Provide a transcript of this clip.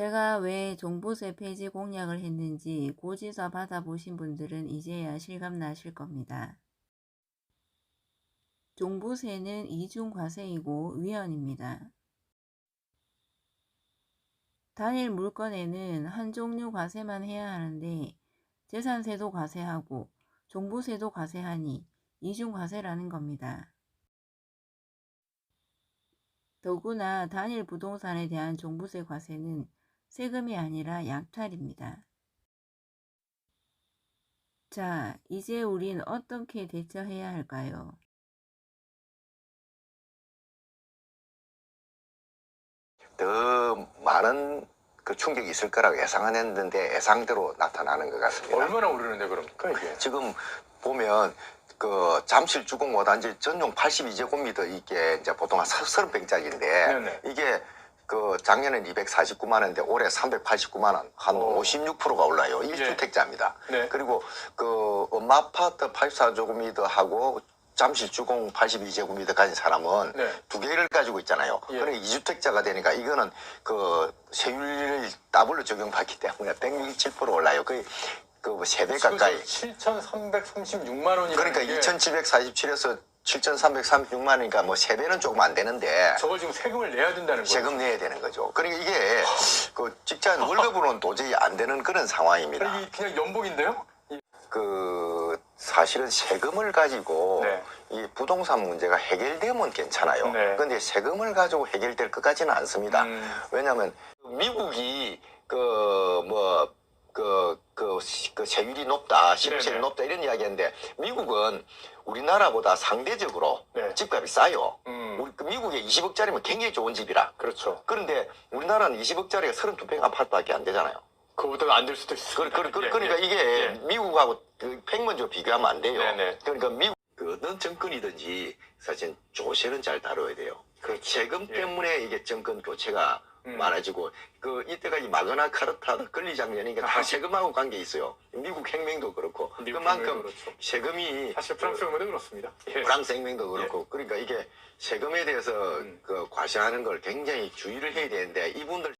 제가 왜 종부세 폐지 공약을 했는지 고지서 받아보신 분들은 이제야 실감 나실 겁니다. 종부세는 이중과세이고 위헌입니다. 단일 물건에는 한 종류 과세만 해야 하는데 재산세도 과세하고 종부세도 과세하니 이중과세라는 겁니다. 더구나 단일 부동산에 대한 종부세 과세는 세금이 아니라 약탈입니다. 자, 이제 우린 어떻게 대처해야 할까요? 더 많은 그 충격이 있을 거라고 예상은 했는데 예상대로 나타나는 것 같습니다. 얼마나 오르는데 그럼 이게? 지금 보면 그 잠실 주공 5단지 전용 82제곱미터 이게 이제 보통 한 30평짜리인데 네네. 이게 그 작년엔 249만 원인데 올해 389만 원, 한 오. 56%가 올라요. 1주택자입니다. 네. 그리고 그 엄마 아파트 84제곱미터 하고 잠실 주공 82제곱미터 가진 사람은 네. 두 개를 가지고 있잖아요. 예. 그러니까 이주택자가 되니까 이거는 그 세율을 더블로 적용받기 때문에 167% 올라요. 거의 그 세 배 가까이. 7,336만 원이 그러니까 2,747에서 7,336만 원이니까 뭐 세배는 조금 안 되는데 저걸 지금 세금을 내야 된다는 거예요. 세금 내야 되는 거죠. 그러니까 이게 그 직장 월급으로는 도저히 안 되는 그런 상황입니다. 이게 그냥 연봉인데요? 그 사실은 세금을 가지고 네. 이 부동산 문제가 해결되면 괜찮아요. 네. 근데 세금을 가지고 해결될 것 같지는 않습니다. 음. 왜냐하면 미국이 그뭐 그, 그, 그 세율이 높다, 시세율이. 높다 이런 이야기인데 미국은 우리나라보다 상대적으로 네. 집값이 싸요. 음. 우리 그 미국에 20억짜리면 굉장히 좋은 집이라. 그렇죠. 그런데 우리나라는 20억짜리가 32평 아파트밖에 안 되잖아요. 그거보다 안 될 수도 그, 있어요. 그, 그, 그러니까 이게 미국하고 그 팽문조 비교하면 안 돼요. 네네. 그러니까 미국 그 어떤 정권이든지 사실 조세는 잘 다뤄야 돼요. 그 세금 예. 때문에 이게 정권 교체가 음. 많아지고 그 이때까지 마그나 카르타 권리 장면이니까 다 아. 세금하고 관계 있어요. 미국 혁명도 그렇고 미국 그만큼 그렇죠. 세금이 사실 프랑스 혁명도 그렇습니다. 예. 프랑스 혁명도 그렇고 그러니까 이게 세금에 대해서 음. 그 과세하는 걸 굉장히 주의를 해야 되는데 이분들